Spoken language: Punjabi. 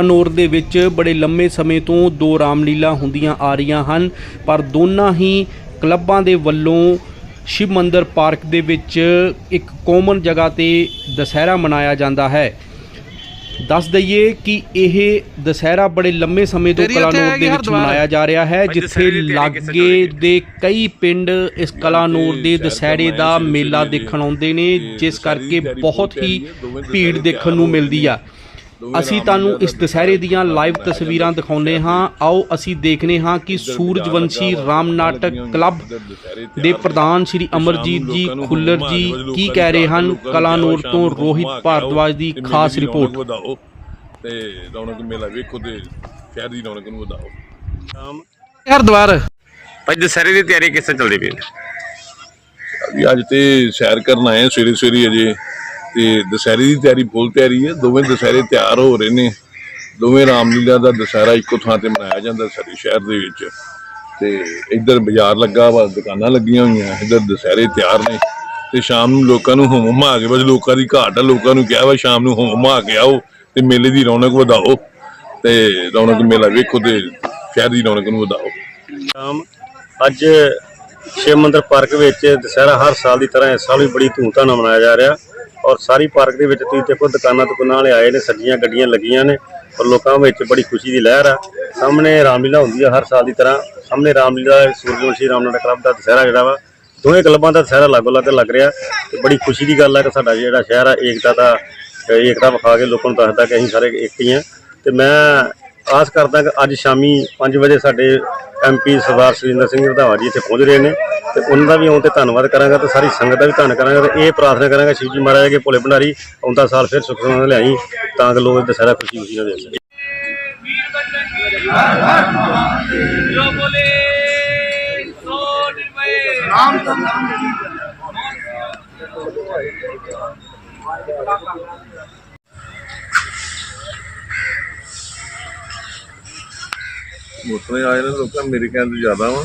ਅਨੌਰ ਦੇ ਵਿੱਚ ਬੜੇ ਲੰਮੇ ਸਮੇਂ ਤੋਂ ਦੋ ਰਾਮਲੀਲਾ ਹੁੰਦੀਆਂ ਆ ਰਹੀਆਂ ਹਨ ਪਰ ਦੋਨਾਂ ਹੀ ਕਲੱਬਾਂ ਦੇ ਵੱਲੋਂ ਸ਼ਿਵ ਮੰਦਿਰ ਪਾਰਕ ਦੇ ਵਿੱਚ ਇੱਕ ਕਾਮਨ ਜਗ੍ਹਾ ਤੇ ਦੁਸਹਿਰਾ ਮਨਾਇਆ ਜਾਂਦਾ ਹੈ। ਦੱਸ ਦਈਏ ਕਿ ਇਹ ਦੁਸਹਿਰਾ ਬੜੇ ਲੰਮੇ ਸਮੇਂ ਤੋਂ ਕਲਾਨੌਰ ਦੇ ਵਿੱਚ। ਮਨਾਇਆ ਜਾ ਰਿਹਾ ਹੈ ਜਿੱਥੇ ਲਾਗੇ? ਦੇ ਕਈ ਪਿੰਡ ਇਸ ਕਲਾਨੌਰ ਦੇ ਸ਼ਹਿਰ ਦੁਸਹਿਰੇ ਦਾ ਮੇਲਾ ਦੇਖਣ ਆਉਂਦੇ ਨੇ ਜਿਸ ਕਰਕੇ ਬਹੁਤ ਹੀ ਭੀੜ ਦੇਖਣ ਨੂੰ ਮਿਲਦੀ ਆ। ਅਸੀਂ ਤੁਹਾਨੂੰ ਇਸ ਦੁਸਹਿਰੇ ਦੀਆਂ ਲਾਈਵ ਤਸਵੀਰਾਂ ਦਿਖਾਉਂਦੇ ਹਾਂ। ਆਓ ਅਸੀਂ ਦੇਖਨੇ ਹਾਂ ਕਿ ਸੂਰਜਵੰਸ਼ੀ ਰਾਮ ਨਾਟਕ ਕਲੱਬ ਦੇ ਪ੍ਰਧਾਨ ਸ਼੍ਰੀ ਅਮਰਜੀਤ ਜੀ ਖੁੱਲਰ ਜੀ ਕੀ ਕਹਿ ਰਹੇ ਹਨ? ਕਲਾਨੌਰ ਤੋਂ ਰੋਹਿਤ ਭਾਰਦਵਾਜ ਦੀ ਖਾਸ ਰਿਪੋਰਟ। ਤੇ ਰੌਣਕ ਮੇਲਾ ਵੇਖੋ ਤੇ ਸ਼ਹਿਰ ਦੀ ਰੌਣਕ ਨੂੰ ਵਧਾਓ। ਹਰਿਦੁਆਰ ਭਾਈ ਦੁਸਹਿਰੇ ਦੀ ਤਿਆਰੀ ਕਿਸ ਤਰ੍ਹਾਂ ਚੱਲਦੀ ਪਈ ਹੈ? ਅੱਜ ਤੇ ਸੈਰ ਕਰਨ ਆਏ ਸਵੇਰੇ ਸਵੇਰੇ ਅਜੇ। ਤੇ ਦੁਸਹਿਰੇ ਦੀ ਤਿਆਰੀ ਫੁੱਲ ਤਿਆਰੀ ਹੈ। ਦੋਵੇਂ ਦੁਸਹਿਰੇ ਤਿਆਰ ਹੋ ਰਹੇ ਨੇ। ਦੋਵੇਂ ਰਾਮਲੀਲਾ ਦਾ ਦੁਸਹਿਰਾ ਇੱਕੋ ਥਾਂ ਤੇ ਮਨਾਇਆ ਜਾਂਦਾ ਸਾਡੇ ਸ਼ਹਿਰ ਦੇ ਵਿੱਚ। ਤੇ ਇੱਧਰ ਬਾਜ਼ਾਰ ਲੱਗਾ ਵਾ, ਦੁਕਾਨਾਂ ਲੱਗੀਆਂ ਹੋਈਆਂ, ਇੱਧਰ ਦੁਸਹਿਰੇ ਤਿਆਰ ਨੇ। ਤੇ ਸ਼ਾਮ ਨੂੰ ਲੋਕਾਂ ਨੂੰ ਹੁਮ ਹੁਮਾ ਕੇ ਬਸ ਲੋਕਾਂ ਦੀ ਘਾਟ ਆ, ਲੋਕਾਂ ਨੂੰ ਕਿਹਾ ਵਾ ਸ਼ਾਮ ਨੂੰ ਹੁਮ ਹੁਮਾ ਕੇ ਆਓ ਤੇ ਮੇਲੇ ਦੀ ਰੌਣਕ ਵਧਾਓ ਤੇ ਰੌਣਕ ਮੇਲਾ ਵੇਖੋ ਤੇ ਸ਼ਹਿਰ ਦੀ ਰੌਣਕ ਨੂੰ ਵਧਾਓ। ਸ਼ਾਮ, ਅੱਜ ਸ਼ਿਵ ਮੰਦਰ ਪਾਰਕ ਵਿੱਚ ਦੁਸਹਿਰਾ ਹਰ ਸਾਲ ਦੀ ਤਰ੍ਹਾਂ ਇਸ ਸਾਲ ਵੀ ਬੜੀ ਧੂਮਧਾਮ ਨਾਲ ਮਨਾਇਆ ਜਾ ਰਿਹਾ। ਔਰ ਸਾਰੀ ਪਾਰਕ ਦੇ ਵਿੱਚ ਤੁਸੀਂ ਦੇਖੋ ਦੁਕਾਨਾਂ ਦੁਕਾਨਾਂ ਵਾਲੇ ਆਏ ਨੇ, ਸੱਜੀਆਂ ਗੱਡੀਆਂ ਲੱਗੀਆਂ ਨੇ ਔਰ ਲੋਕਾਂ ਵਿੱਚ ਬੜੀ ਖੁਸ਼ੀ ਦੀ ਲਹਿਰ ਆ। ਸਾਹਮਣੇ ਰਾਮਲੀਲਾ ਹੁੰਦੀ ਆ ਹਰ ਸਾਲ ਦੀ ਤਰ੍ਹਾਂ। ਸਾਹਮਣੇ ਰਾਮਲੀਲਾ, ਸੂਰਜਵੰਸ਼ੀ, ਰਾਮਨਾਥ ਕਲੱਬ ਦਾ ਦੁਸਹਿਰਾ ਜਿਹੜਾ ਵਾ, ਦੋਵੇਂ ਕਲੱਬਾਂ ਦਾ ਦੁਸਹਿਰਾ ਲਾਗੋ ਲੱਗ ਲੱਗ ਰਿਹਾ ਤੇ ਬੜੀ ਖੁਸ਼ੀ ਦੀ ਗੱਲ ਆ ਕਿ ਸਾਡਾ ਜਿਹੜਾ ਸ਼ਹਿਰ ਆ, ਏਕਤਾ ਦਾ, ਏਕਤਾ ਵਿਖਾ ਕੇ ਲੋਕਾਂ ਨੂੰ ਦੱਸਦਾ ਕਿ ਅਸੀਂ ਸਾਰੇ ਇੱਕ ਹੀ ਆ। ਤੇ ਮੈਂ ਆਸ ਕਰਦਾ ਕਿ ਅੱਜ ਸ਼ਾਮੀ 5 ਵਜੇ ਸਾਡੇ ਐਮਪੀ ਸਰਦਾਰ ਸੁਰਿੰਦਰ ਸਿੰਘ ਰੰਧਾਵਾ ਜੀ ਇੱਥੇ ਪਹੁੰਚ ਰਹੇ ਨੇ। ਤੇ ਉਹਨਾਂ ਦਾ ਵੀ ਆਉਣ ਤੇ ਧੰਨਵਾਦ ਕਰਾਂਗਾ ਤੇ ਸਾਰੀ ਸੰਗਤ ਦਾ ਵੀ ਧੰਨ ਕਰਾਂਗਾ ਤੇ ਇਹ ਪ੍ਰਾਰਥਨਾ ਕਰਾਂਗਾ ਸ਼ਿਵ ਜੀ ਮਹਾਰਾਜ ਕੇ ਭੋਲੇ ਭੰਡਾਰੀ ਆਉਂਦਾ ਸਾਲ ਫਿਰ ਸੁੱਖ ਨਾਲ ਲਿਆਈ ਤਾਂ ਕਿ ਲੋਕ ਦਸਹਿਰਾ ਖੁਸ਼ੀ ਖੁਸ਼ੀ ਨਾਲ ਦੇਖਣ ਮੋਟਰੇ ਆਏ ਨੇ ਲੋਕਾਂ, ਮੇਰੇ ਕਹਿਣ ਤੋਂ ਜ਼ਿਆਦਾ ਵਾ।